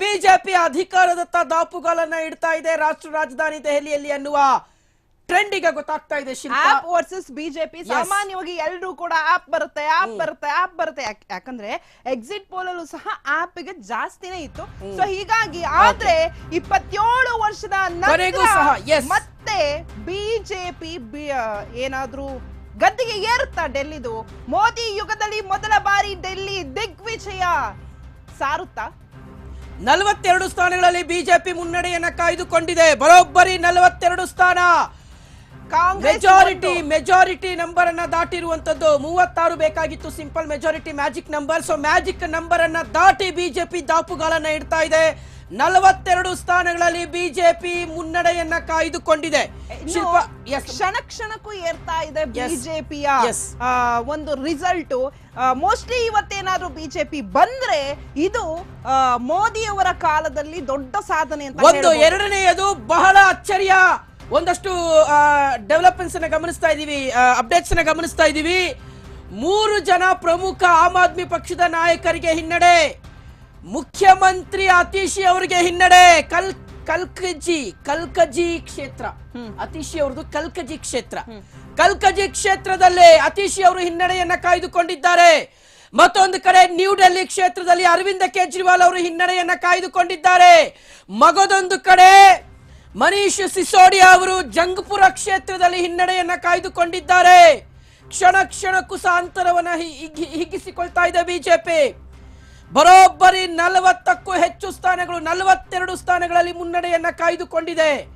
BJP ಅಧಿಕಾರದತ್ತ ದಾಪುಗಾಲನ್ನ ಇಡ್ತಾ ಇದೆ. ರಾಷ್ಟ್ರ ರಾಜಧಾನಿ ದೆಹಲಿಯಲ್ಲಿ ಅನ್ನುವ ಟ್ರೆಂಡ್ ಈಗ ಗೊತ್ತಾಗ್ತಾ ಇದೆ ಆಪ್ ವರ್ಸಸ್ ಬಿಜೆಪಿ ಸಾಮಾನ್ಯವಾಗಿ ಎಲ್ರೂ ಕೂಡ ಆಪ್ ಬರುತ್ತೆ ಆಪ್ ಬರುತ್ತೆ ಆಪ್ ಬರುತ್ತೆ. ಯಾಕಂದ್ರೆ ಎಕ್ಸಿಟ್ ಪೋಲ್ ಅಲ್ಲೂ ಸಹ ಆಪ್ಗೆ ಜಾಸ್ತಿನೇ ಇತ್ತು. ಸೊ ಹೀಗಾಗಿ ಆದ್ರೆ ಇಪ್ಪತ್ತೇಳು ವರ್ಷದ ನಂತರ. ಮತ್ತೆ ಬಿಜೆಪಿ ಏನಾದ್ರೂ ಗದ್ದಿಗೆ ಏರುತ್ತಾ ಡೆಲ್ಲಿದು? ಮೋದಿ ಯುಗದಲ್ಲಿ ಮೊದಲ ಬಾರಿ ಡೆಲ್ಲಿ ದಿಗ್ವಿಜಯ ಸಾರುತ್ತಾ? ನಲವತ್ತೆರಡು ಸ್ಥಾನಗಳಲ್ಲಿ ಬಿಜೆಪಿ ಮುನ್ನಡೆಯನ್ನ ಕಾಯ್ದುಕೊಂಡಿದೆ. ಬರೋಬ್ಬರಿ ನಲವತ್ತೆರಡು ಸ್ಥಾನ. ಮೆಜಾರಿಟಿ ಮೆಜಾರಿಟಿ ನಂಬರ್ ಅನ್ನ ದಾಟಿರುವಂತದ್ದು ಮೂವತ್ತಾರು ಬೇಕಾಗಿತ್ತು. Simple majority magic number so magic number ಅನ್ನ ದಾಟಿ ಬಿಜೆಪಿ ದಾಪುಗಾಲನ್ನ ಇಡ್ತಾ ಇದೆ. ನಲವತ್ತೆರಡು ಸ್ಥಾನಗಳಲ್ಲಿ ಬಿಜೆಪಿ ಮುನ್ನಡೆಯನ್ನ ಕಾಯ್ದುಕೊಂಡಿದೆ ಕ್ಷಣ ಕ್ಷಣಕ್ಕೂ ಏರ್ತಾ ಇದೆ. ಬಿಜೆಪಿಯ. ಒಂದು ರಿಸಲ್ಟ್ ಮೋಸ್ಟ್ಲಿ ಇವತ್ತೇನಾದ್ರೂ ಬಿಜೆಪಿ ಬಂದ್ರೆ ಇದು ಮೋದಿಯವರ ಕಾಲದಲ್ಲಿ ದೊಡ್ಡ ಸಾಧನೆ ಅಂತ ಒಂದು. ಎರಡನೆಯದು ಬಹಳ ಅಚ್ಚರಿಯ ಒಂದಷ್ಟು ಡೆವಲಪ್ಮೆಂಟ್ಸ್ ಅನ್ನ ಗಮನಿಸ್ತಾ ಇದೀವಿ ಅಪ್ಡೇಟ್ಸ್ ಅನ್ನ ಗಮನಿಸ್ತಾ ಇದೀವಿ ಮೂರು ಜನ ಪ್ರಮುಖ ಆಮ್ ಆದ್ಮಿ ಪಕ್ಷದ ನಾಯಕರಿಗೆ ಹಿನ್ನಡೆ ಮುಖ್ಯಮಂತ್ರಿ ಅತೀಶಿ ಅವರಿಗೆ ಹಿನ್ನಡೆ ಕಲ್ ಕಲ್ಕಜಿ ಕಲ್ಕಜಿ ಕ್ಷೇತ್ರ. ಅತೀಶಿ ಅವರದು ಕಲ್ಕಜಿ ಕ್ಷೇತ್ರ. ಕಲ್ಕಜಿ ಕ್ಷೇತ್ರದಲ್ಲಿ ಅತೀಶಿ ಅವರು ಹಿನ್ನಡೆಯನ್ನ ಕಾಯ್ದುಕೊಂಡಿದ್ದಾರೆ. ಮತ್ತೊಂದು ಕಡೆ ನ್ಯೂ ಡೆಲ್ಲಿ ಕ್ಷೇತ್ರದಲ್ಲಿ ಅರವಿಂದ ಕೇಜ್ರಿವಾಲ್ ಅವರು ಹಿನ್ನಡೆಯನ್ನ ಕಾಯ್ದುಕೊಂಡಿದ್ದಾರೆ. ಮಗದೊಂದು ಕಡೆ ಮನೀಶ್ ಸಿಸೋಡಿಯಾ ಅವರು ಜಂಗ್ಪುರ ಕ್ಷೇತ್ರದಲ್ಲಿ ಹಿನ್ನಡೆಯನ್ನ ಕಾಯ್ದುಕೊಂಡಿದ್ದಾರೆ. ಕ್ಷಣ ಕ್ಷಣಕ್ಕೂ ಸಹ ಅಂತರವನ್ನ ಹಿಗ್ಗಿಸಿಕೊಳ್ತಾ ಇದೆ ಬಿಜೆಪಿ. ಬರೋಬ್ಬರಿ ನಲವತ್ತಕ್ಕೂ ಹೆಚ್ಚು ಸ್ಥಾನಗಳು ನಲವತ್ತೆರಡು ಸ್ಥಾನಗಳಲ್ಲಿ ಮುನ್ನಡೆಯನ್ನ ಕಾಯ್ದುಕೊಂಡಿದೆ.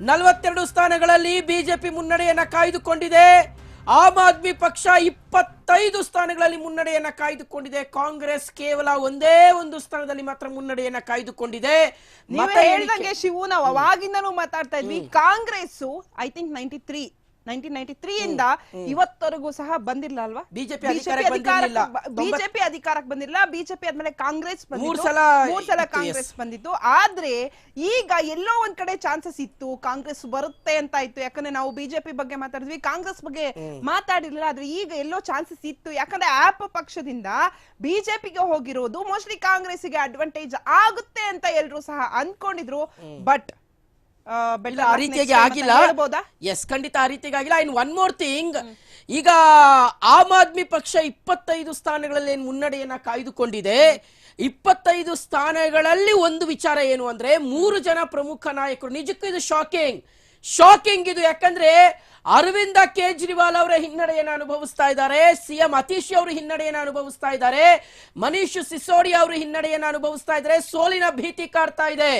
ನಲವತ್ತೆರಡು ಸ್ಥಾನಗಳಲ್ಲಿ ಬಿಜೆಪಿ ಮುನ್ನಡೆಯನ್ನ ಕಾಯ್ದುಕೊಂಡಿದೆ. ಆಮ್ ಆದ್ಮಿ ಪಕ್ಷ ಇಪ್ಪತ್ತೈದು ಸ್ಥಾನಗಳಲ್ಲಿ ಮುನ್ನಡೆಯನ್ನ ಕಾಯ್ದುಕೊಂಡಿದೆ. ಕಾಂಗ್ರೆಸ್ ಕೇವಲ ಒಂದೇ ಒಂದು ಸ್ಥಾನದಲ್ಲಿ ಮಾತ್ರ ಮುನ್ನಡೆಯನ್ನ ಕಾಯ್ದುಕೊಂಡಿದೆ. ಮತ್ತೆ ಹೇಳಿದಂಗೆ ಎಣಿಕೆ- ಶಿವು ನಾವು ಅವಾಗಿಂದನೂ ಮಾತಾಡ್ತಾ ಇದ್ವಿ. Congress I think ninety three nineteen ninety three ಇಂದ ಇವತ್ತವರೆಗೂ ಸಹ ಬಂದಿಲ್ಲ ಅಲ್ವಾ? ಬಿಜೆಪಿ. ಬಿಜೆಪಿ ಅಧಿಕಾರಕ್ಕೆ ಬಂದಿಲ್ಲ ಬಿಜೆಪಿ ಆದ್ಮೇಲೆ ಕಾಂಗ್ರೆಸ್ ಬಂದಿತ್ತು. ಮೂರ್ ಸಲ ಮೂರ್ ಸಲ ಕಾಂಗ್ರೆಸ್ ಬಂದಿತ್ತು. ಆದ್ರೆ ಈಗ ಎಲ್ಲೋ ಒಂದ್ ಕಡೆ ಚಾನ್ಸಸ್ ಇತ್ತು. ಕಾಂಗ್ರೆಸ್ ಬರುತ್ತೆ ಅಂತ ಇತ್ತು. ಯಾಕಂದ್ರೆ ನಾವು ಬಿಜೆಪಿ ಬಗ್ಗೆ ಮಾತಾಡಿದ್ವಿ. ಕಾಂಗ್ರೆಸ್ ಬಗ್ಗೆ ಮಾತಾಡಿರ್ಲಿಲ್ಲ. ಆದ್ರೆ ಈಗ ಎಲ್ಲೋ ಚಾನ್ಸಸ್ ಇತ್ತು. ಯಾಕಂದ್ರೆ ಆಪ್ ಪಕ್ಷದಿಂದ ಬಿಜೆಪಿಗೆ ಹೋಗಿರೋದು ಮೋಸ್ಟ್ಲಿ ಕಾಂಗ್ರೆಸ್ಗೆ ಅಡ್ವಾಂಟೇಜ್ ಆಗುತ್ತೆ ಅಂತ ಎಲ್ರು ಸಹ ಅನ್ಕೊಂಡಿದ್ರು. ಬಟ್ ಇಲ್ಲ ಆ ರೀತಿಯಾಗಿ ಆಗಿಲ್ಲ. ಎಸ್ ಖಂಡಿತ ಆ ರೀತಿಯಾಗಿ ಆಗಿಲ್ಲ. ಇನ್ ಒನ್ ಮೋರ್ ಥಿಂಗ್ ಈಗ ಆಮ್ ಆದ್ಮಿ ಪಕ್ಷ ಇಪ್ಪತ್ತೈದು ಸ್ಥಾನಗಳಲ್ಲಿ ಏನು ಮುನ್ನಡೆಯನ್ನ ಕಾಯ್ದುಕೊಂಡಿದೆ? ಇಪ್ಪತ್ತೈದು ಸ್ಥಾನಗಳಲ್ಲಿ ಒಂದು ವಿಚಾರ ಏನು ಅಂದ್ರೆ ಮೂರು ಜನ ಪ್ರಮುಖ ನಾಯಕರು. ನಿಜಕ್ಕೂ ಇದು ಶಾಕಿಂಗ್ ಶಾಕಿಂಗ್ ಇದು. ಯಾಕಂದ್ರೆ ಅರವಿಂದ ಕೇಜ್ರಿವಾಲ್ ಅವರ ಹಿನ್ನಡೆಯನ್ನು ಅನುಭವಿಸ್ತಾ ಇದ್ದಾರೆ. ಸಿಎಂ ಅತೀಶ್ ಅವರು ಹಿನ್ನಡೆಯನ್ನು ಅನುಭವಿಸ್ತಾ ಇದ್ದಾರೆ. ಮನೀಶ್ ಸಿಸೋಡಿಯಾ ಅವರು ಹಿನ್ನಡೆಯನ್ನು ಅನುಭವಿಸ್ತಾ ಇದ್ದಾರೆ. ಸೋಲಿನ ಭೀತಿ ಕಾಡ್ತಾ ಇದೆ.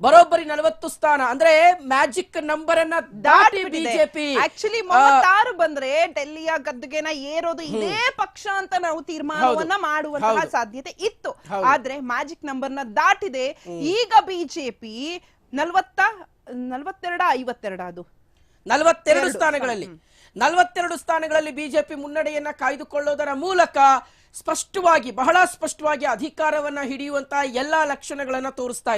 ಬರೋಬ್ಬರಿ ನಲವತ್ತು ಸ್ಥಾನ. ಅಂದ್ರೆ ಮ್ಯಾಜಿಕ್ ನಂಬರ್ ಅನ್ನ ದಾಟಿ ಬಿಜೆಪಿ. ಆಕ್ಚುಲಿ ಮೂವತ್ತಾರು ಬಂದ್ರೆ ಡೆಲ್ಲಿಯ ಗದ್ದುಗೆನ ಏರೋದು ಇದೇ ಪಕ್ಷ ಅಂತ ನಾವು ತೀರ್ಮಾನವನ್ನ ಮಾಡುವಂತಹ ಸಾಧ್ಯತೆ ಇತ್ತು. ಆದ್ರೆ ಮ್ಯಾಜಿಕ್ ನಂಬರ್ನ ದಾಟಿದೆ ಈಗ ಬಿಜೆಪಿ ನಲ್ವತ್ತ ನಲ್ವತ್ತೆರಡ ಐವತ್ತೆರಡ ಅದು. ನಲವತ್ತೆರಡು ಸ್ಥಾನಗಳಲ್ಲಿ. ನಲವತ್ತೆರಡು ಸ್ಥಾನಗಳಲ್ಲಿ ಬಿಜೆಪಿ ಮುನ್ನಡೆಯನ್ನ ಕಾಯ್ದುಕೊಳ್ಳೋದರ ಮೂಲಕ ಸ್ಪಷ್ಟವಾಗಿ ಬಹಳ ಸ್ಪಷ್ಟವಾಗಿ ಅಧಿಕಾರವನ್ನ ಹಿಡಿಯುವಂತಹ ಎಲ್ಲಾ ಲಕ್ಷಣಗಳನ್ನ ತೋರಿಸ್ತಾ